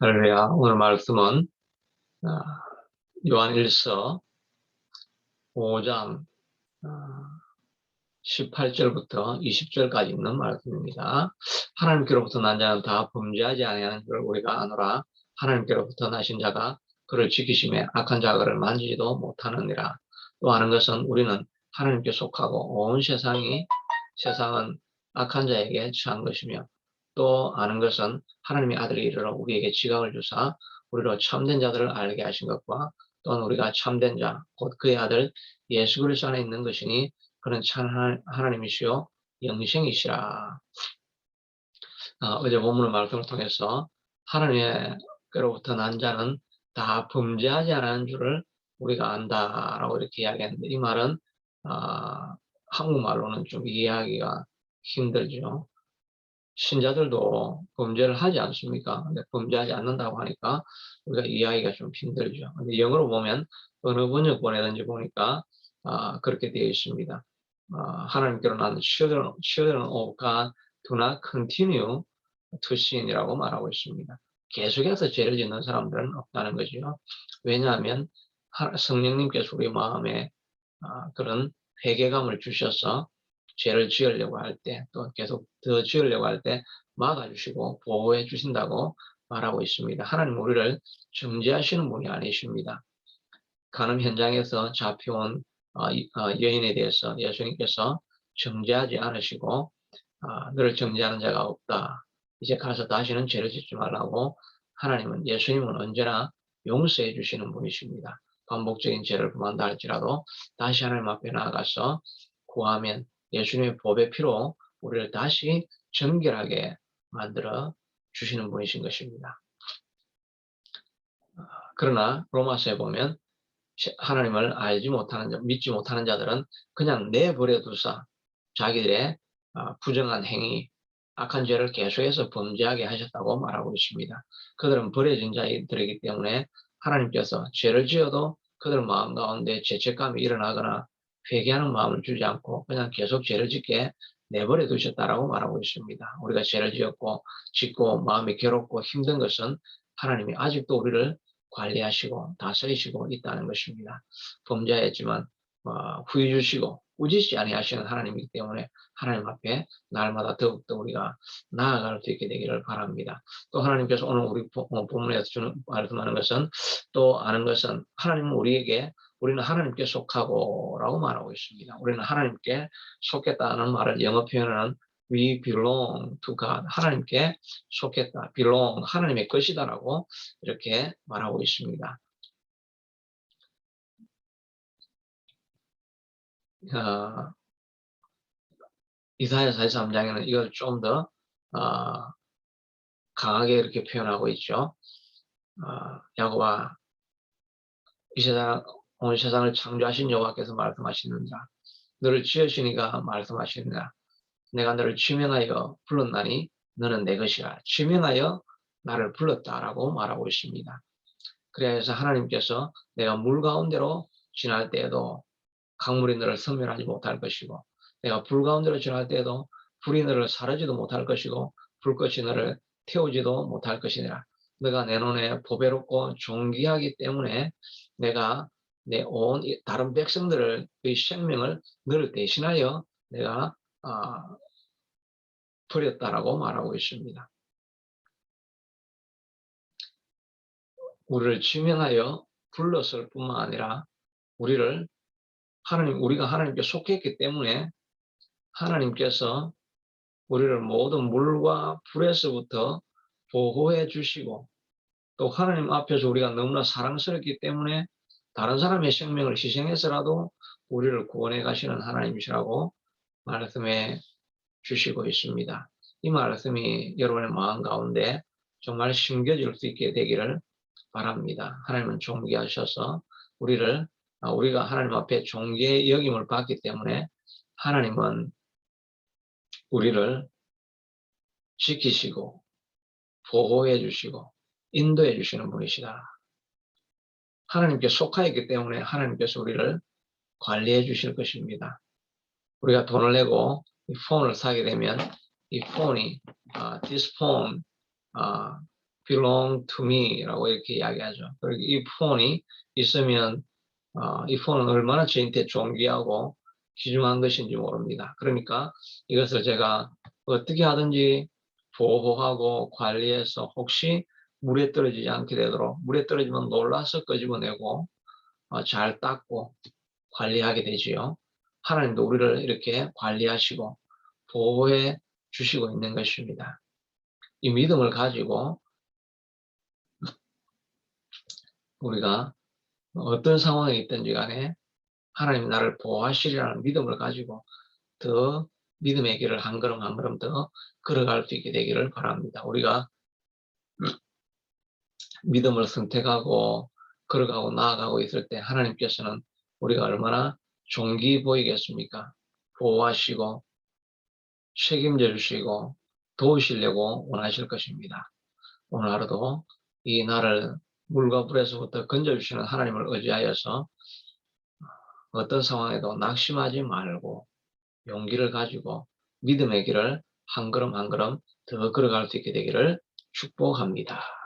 할렐루야. 오늘 말씀은 아, 요한 1서 5장 18절부터 20절까지 있는 말씀입니다. 하나님께로부터 난 자는 다 범죄하지 아니하는 줄 우리가 아노라. 하나님께로부터 나신 자가 그를 지키심에 악한 자가 그를 만지지도 못하느니라. 또 아는 것은 우리는 하나님께 속하고 온 세상이 세상은 악한 자에게 처한 것이며 또 아는 것은 하나님의 아들이 이르러 우리에게 지각을 주사 우리로 참된 자들을 알게 하신 것과 또한 우리가 참된 자, 곧 그의 아들 예수 그리스도 안에 있는 것이니 그는 참 하나님이시요 영생이시라. 어, 어제 본문의 말씀을 통해서 하나님께로부터 난 자는 다 범죄하지 않은 줄을 우리가 안다라고 이렇게 이야기했는데 이 말은 어, 한국말로는 좀 이해하기가 힘들죠. 신자들도 범죄를 하지 않습니까? 근데 범죄하지 않는다고 하니까 우리가 이해하기가 좀 힘들죠. 근데 영어로 보면 어느 번역본에든지 보니까 아, 그렇게 되어 있습니다. 아, 하나님께로 나는 children, children of God do not continue to sin이라고 말하고 있습니다. 계속해서 죄를 짓는 사람들은 없다는 거죠. 왜냐하면 성령님께서 우리 마음에 아, 그런 회개감을 주셔서 죄를 지으려고 할 때 또 계속 더 지으려고 할 때 막아주시고 보호해 주신다고 말하고 있습니다. 하나님 우리를 정죄하시는 분이 아니십니다. 간음 현장에서 잡혀온 어, 어, 여인에 대해서 예수님께서 정죄하지 않으시고 아, 너를 정죄하는 자가 없다. 이제 가서 다시는 죄를 짓지 말라고 하나님은 예수님은 언제나 용서해 주시는 분이십니다. 반복적인 죄를 범한다 할지라도 다시 하나님 앞에 나아가서 구하면 예수님의 법의 피로 우리를 다시 정결하게 만들어 주시는 분이신 것입니다. 아, 그러나 로마서에 보면 하나님을 알지 못하는 자, 믿지 못하는 자들은 그냥 내버려 두사 자기들의 아, 부정한 행위, 악한 죄를 계속해서 범죄하게 하셨다고 말하고 있습니다. 그들은 버려진 자들이기 때문에 하나님께서 죄를 지어도 그들 마음 가운데 죄책감이 일어나거나 회개하는 마음을 주지 않고 그냥 계속 죄를 짓게 내버려 두셨다라고 말하고 있습니다. 우리가 죄를 지었고 짓고 마음이 괴롭고 힘든 것은 하나님이 아직도 우리를 관리하시고 다스리시고 있다는 것입니다. 범죄했지만 어, 후회 주시고 꾸짖지 아니하시는 하나님이기 때문에 하나님 앞에 날마다 더욱더 우리가 나아갈 수 있게 되기를 바랍니다. 또 하나님께서 오늘 우리 어, 본문에서 주는 말씀하는 것은 또 아는 것은 하나님은 우리에게 우리는 하나님께 속하고 라고 말하고 있습니다. 우리는 하나님께 속했다는 말을 영어 표현은 we belong to God. 하나님께 속했다. belong. 하나님의 것이다 라고 이렇게 말하고 있습니다. 어, 이사야 43장에는 이걸 좀더 어, 강하게 이렇게 표현하고 있죠. 어, 야고와 이 세상 온 세상을 창조하신 여호와께서 말씀하시는자 너를 지으시니가 말씀하시느냐 내가 너를 지명하여 불렀나니 너는 내 것이라 지명하여 나를 불렀다라고 말하고 있습니다. 그래서 하나님께서 내가 물 가운데로 지날 때에도 강물이 너를 섬멸하지 못할 것이고 내가 불 가운데로 지날 때에도 불이 너를 사르지도 못할 것이고 불꽃이 너를 태우지도 못할 것이니라. 내가 내 눈에 보배롭고 존귀하기 때문에 내가 내 온 다른 백성들을 그 생명을 너를 대신하여 내가 아, 버렸다라고 말하고 있습니다. 우리를 지명하여 불렀을 뿐만 아니라 우리를 하나님 우리가 하나님께 속했기 때문에 하나님께서 우리를 모든 물과 불에서부터 보호해 주시고 또 하나님 앞에서 우리가 너무나 사랑스럽기 때문에 다른 사람의 생명을 희생해서라도 우리를 구원해 가시는 하나님이시라고 말씀해 주시고 있습니다. 이 말씀이 여러분의 마음 가운데 정말 심겨질 수 있게 되기를 바랍니다. 하나님은 존귀하셔서 우리를 아, 우리가 하나님 앞에 존귀의 여김을 받기 때문에 하나님은 우리를 지키시고 보호해 주시고 인도해 주시는 분이시다. 하나님께 속하였기 때문에 하나님께서 우리를 관리해 주실 것입니다. 우리가 돈을 내고 이 폰을 사게 되면 이 폰이 uh, this phone uh, belong to me라고 이렇게 이야기하죠. 그리고 이 폰이 있으면 어, 이 폰은 얼마나 저한테 존귀하고 귀중한 것인지 모릅니다. 그러니까 이것을 제가 어떻게 하든지 보호하고 관리해서 혹시 물에 떨어지지 않게 되도록 물에 떨어지면 놀라서 끄집어내고 어, 잘 닦고 관리하게 되지요. 하나님도 우리를 이렇게 관리하시고 보호해 주시고 있는 것입니다. 이 믿음을 가지고 우리가 어떤 상황에 있든지 간에 하나님이 나를 보호하시리라는 믿음을 가지고 더 믿음의 길을 한 걸음 한 걸음 더 걸어갈 수 있게 되기를 바랍니다. 우리가 믿음을 선택하고 걸어가고 나아가고 있을 때 하나님께서는 우리가 얼마나 존귀 보이겠습니까? 보호하시고 책임져 주시고 도우시려고 원하실 것입니다. 오늘 하루도 이 나를 물과 불에서부터 건져주시는 하나님을 의지하여서 어떤 상황에도 낙심하지 말고 용기를 가지고 믿음의 길을 한 걸음 한 걸음 더 걸어갈 수 있게 되기를 축복합니다.